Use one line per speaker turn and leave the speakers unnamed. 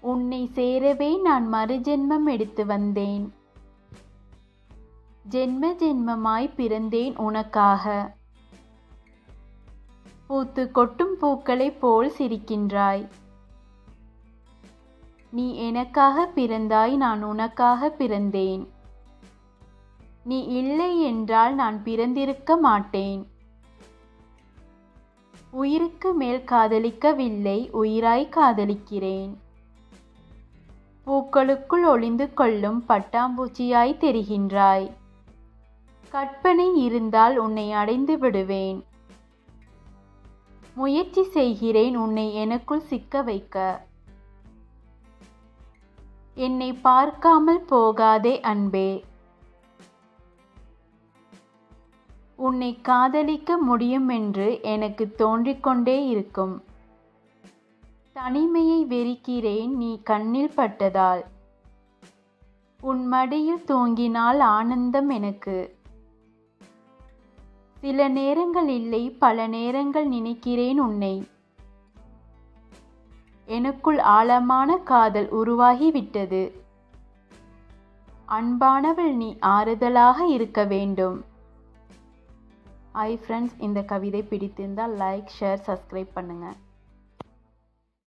உன்னை சேரவே நான் மறுஜென்மம் எடுத்து வந்தேன். ஜென்ம ஜென்மமாய் பிறந்தேன் உனக்காக. பூத்து கொட்டும் பூக்களைப் போல் சிரிக்கின்றாய். நீ எனக்காக பிறந்தாய் நான் உனக்காக பிறந்தேன். நீ இல்லை என்றால் நான் பிறந்திருக்க மாட்டேன். உயிருக்கு மேல் காதலிக்கவில்லை உயிராய் காதலிக்கிறேன். பூக்களுக்குள் ஒளிந்து கொள்ளும் பட்டாம்பூச்சியாய் தெரிகின்றாய். கற்பனை இருந்தால் உன்னை அடைந்து விடுவேன். முயற்சி செய்கிறேன் உன்னை எனக்குள் சிக்க வைக்க. என்னை பார்க்காமல் போகாதே அன்பே. உன்னை காதலிக்க முடியும் என்று எனக்கு தோன்றிக்கொண்டே இருக்கும். தனிமையை வெறுக்கிறேன் நீ கண்ணில் பட்டதால். உன் மடியில் தூங்கினால் ஆனந்தம் எனக்கு. சில நேரங்கள் இல்லை பல நேரங்கள் நினைக்கிறேன் உன்னை. எனக்குள் ஆழமான காதல் உருவாகிவிட்டது. அன்பானவள் நீ ஆறுதலாக இருக்க வேண்டும். ஐ ஃப்ரெண்ட்ஸ் இந்த கவிதை பிடித்திருந்தால் லைக் ஷேர் சப்ஸ்கிரைப் பண்ணுங்கள்